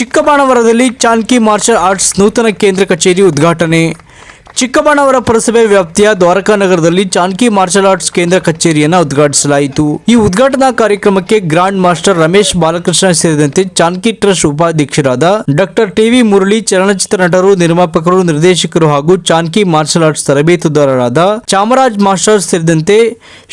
ಚಿಕ್ಕಬಾಣವರದಲ್ಲಿ ಚಾನ್ಕಿ martial arts ನೂತನ ಕೇಂದ್ರ ಕಚೇರಿ ಉದ್ಘಾಟನೆ ಚಿಕ್ಕಬಾಣವರ ಪುರಸಭೆ ವ್ಯಾಪ್ತಿಯ ದ್ವಾರಕಾ ನಗರದಲ್ಲಿ ಚಾನ್ಕಿ ಮಾರ್ಷಲ್ ಆರ್ಟ್ಸ್ ಕೇಂದ್ರ ಕಚೇರಿಯನ್ನು ಉದ್ಘಾಟಿಸಲಾಯಿತು. ಈ ಉದ್ಘಾಟನಾ ಕಾರ್ಯಕ್ರಮಕ್ಕೆ ಗ್ರಾಂಡ್ ಮಾಸ್ಟರ್ ರಮೇಶ್ ಬಾಲಕೃಷ್ಣ ಸೇರಿದಂತೆ ಚಾನ್ಕಿ ಟ್ರಸ್ಟ್ ಉಪಾಧ್ಯಕ್ಷರಾದ ಡಾಕ್ಟರ್ ಟಿವಿ ಮುರಳಿ, ಚಲನಚಿತ್ರ ನಟರು, ನಿರ್ಮಾಪಕರು, ನಿರ್ದೇಶಕರು ಹಾಗೂ ಚಾನ್ಕಿ ಮಾರ್ಷಲ್ ಆರ್ಟ್ಸ್ ತರಬೇತುದಾರರಾದ ಚಾಮರಾಜ್ ಮಾಸ್ಟರ್ ಸೇರಿದಂತೆ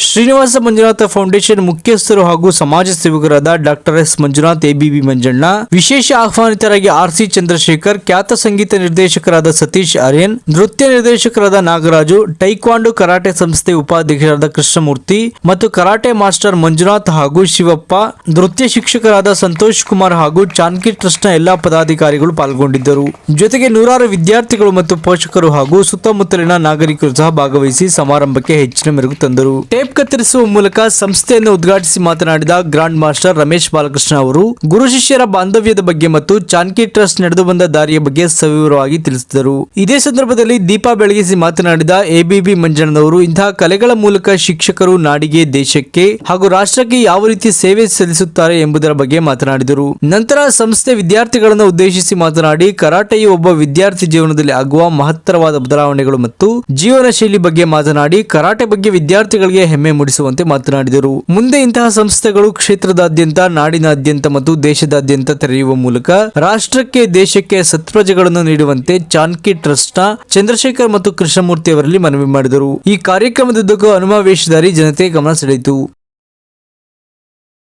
ಶ್ರೀನಿವಾಸ ಮಂಜುನಾಥ ಫೌಂಡೇಶನ್ ಮುಖ್ಯಸ್ಥರು ಹಾಗೂ ಸಮಾಜ ಸೇವಕರಾದ doctor S Manjunath ABB Manjanna, ವಿಶೇಷ ಆಹ್ವಾನಿತರಾಗಿ ಆರ್ ಸಿ ಚಂದ್ರಶೇಖರ್, ಖ್ಯಾತ ಸಂಗೀತ ನಿರ್ದೇಶಕರಾದ ಸತೀಶ್ ಆರ್ಯನ್, ನೃತ್ಯ ನಿರ್ದೇಶಕರಾದ ನಾಗರಾಜು, ಟೈಕ್ವಾಂಡು ಕರಾಟೆ ಸಂಸ್ಥೆ ಉಪಾಧ್ಯಕ್ಷರಾದ ಕೃಷ್ಣಮೂರ್ತಿ ಮತ್ತು ಕರಾಟೆ ಮಾಸ್ಟರ್ ಮಂಜುನಾಥ್ ಹಾಗೂ ಶಿವಪ್ಪ, ನೃತ್ಯ ಶಿಕ್ಷಕರಾದ ಸಂತೋಷ್ ಕುಮಾರ್ ಹಾಗೂ ಚಾನ್ಕಿ ಟ್ರಸ್ಟ್ನ ಎಲ್ಲಾ ಪದಾಧಿಕಾರಿಗಳು ಪಾಲ್ಗೊಂಡಿದ್ದರು. ಜೊತೆಗೆ ನೂರಾರು ವಿದ್ಯಾರ್ಥಿಗಳು ಮತ್ತು ಪೋಷಕರು ಹಾಗೂ ಸುತ್ತಮುತ್ತಲಿನ ನಾಗರಿಕರು ಸಹ ಭಾಗವಹಿಸಿ ಸಮಾರಂಭಕ್ಕೆ ಹೆಚ್ಚಿನ ಮೆರುಗು ತಂದರು. ಟೇಪ್ ಕತ್ತರಿಸುವ ಮೂಲಕ ಸಂಸ್ಥೆಯನ್ನು ಉದ್ಘಾಟಿಸಿ ಮಾತನಾಡಿದ ಗ್ರಾಂಡ್ ಮಾಸ್ಟರ್ ರಮೇಶ್ ಬಾಲಕೃಷ್ಣ ಅವರು, ಗುರು ಶಿಷ್ಯರ ಬಾಂಧವ್ಯದ ಬಗ್ಗೆ ಮತ್ತು ಚಾನ್ಕಿ ಟ್ರಸ್ಟ್ ನಡೆದು ಬಂದ ದಾರಿಯ ಬಗ್ಗೆ ಸವಿವರವಾಗಿ ತಿಳಿಸಿದರು. ಇದೇ ಸಂದರ್ಭದಲ್ಲಿ ದೀಪ ಬೆಳಗಿಸಿ ಮಾತನಾಡಿದ ಎಬಿಬಿ ಮಂಜಣ್ಣನವರು, ಇಂತಹ ಕಲೆಗಳ ಮೂಲಕ ಶಿಕ್ಷಕರು ನಾಡಿಗೆ, ದೇಶಕ್ಕೆ ಹಾಗೂ ರಾಷ್ಟ್ರಕ್ಕೆ ಯಾವ ರೀತಿ ಸೇವೆ ಸಲ್ಲಿಸುತ್ತಾರೆ ಎಂಬುದರ ಬಗ್ಗೆ ಮಾತನಾಡಿದರು. ನಂತರ ಸಂಸ್ಥೆ ವಿದ್ಯಾರ್ಥಿಗಳನ್ನು ಉದ್ದೇಶಿಸಿ ಮಾತನಾಡಿ, ಕರಾಟೆಯು ಒಬ್ಬ ವಿದ್ಯಾರ್ಥಿ ಜೀವನದಲ್ಲಿ ಆಗುವ ಮಹತ್ತರವಾದ ಬದಲಾವಣೆಗಳು ಮತ್ತು ಜೀವನ ಶೈಲಿ ಬಗ್ಗೆ ಮಾತನಾಡಿ, ಕರಾಟೆ ಬಗ್ಗೆ ವಿದ್ಯಾರ್ಥಿಗಳಿಗೆ ಹೆಮ್ಮೆ ಮೂಡಿಸುವಂತೆ ಮಾತನಾಡಿದರು. ಮುಂದೆ ಇಂತಹ ಸಂಸ್ಥೆಗಳು ಕ್ಷೇತ್ರದಾದ್ಯಂತ, ನಾಡಿನಾದ್ಯಂತ ಮತ್ತು ದೇಶದಾದ್ಯಂತ ತೆರೆಯುವ ಮೂಲಕ ರಾಷ್ಟ್ರಕ್ಕೆ, ದೇಶಕ್ಕೆ ಸತ್ಪ್ರಜೆಗಳನ್ನು ನೀಡುವಂತೆ ಚಾನ್ಕಿ ಟ್ರಸ್ಟ್ನ ಚಂದ್ರಶೇಖರ್ ಮತ್ತು ಕೃಷ್ಣಮೂರ್ತಿ ಅವರಲ್ಲಿ ಮನವಿ ಮಾಡಿದರು. ಈ ಕಾರ್ಯಕ್ರಮದುದ್ದಕ್ಕೂ ಅನುಮಾವೇಶಧಾರಿ ಜನತೆ ಗಮನ ಸೆಳೆಯಿತು.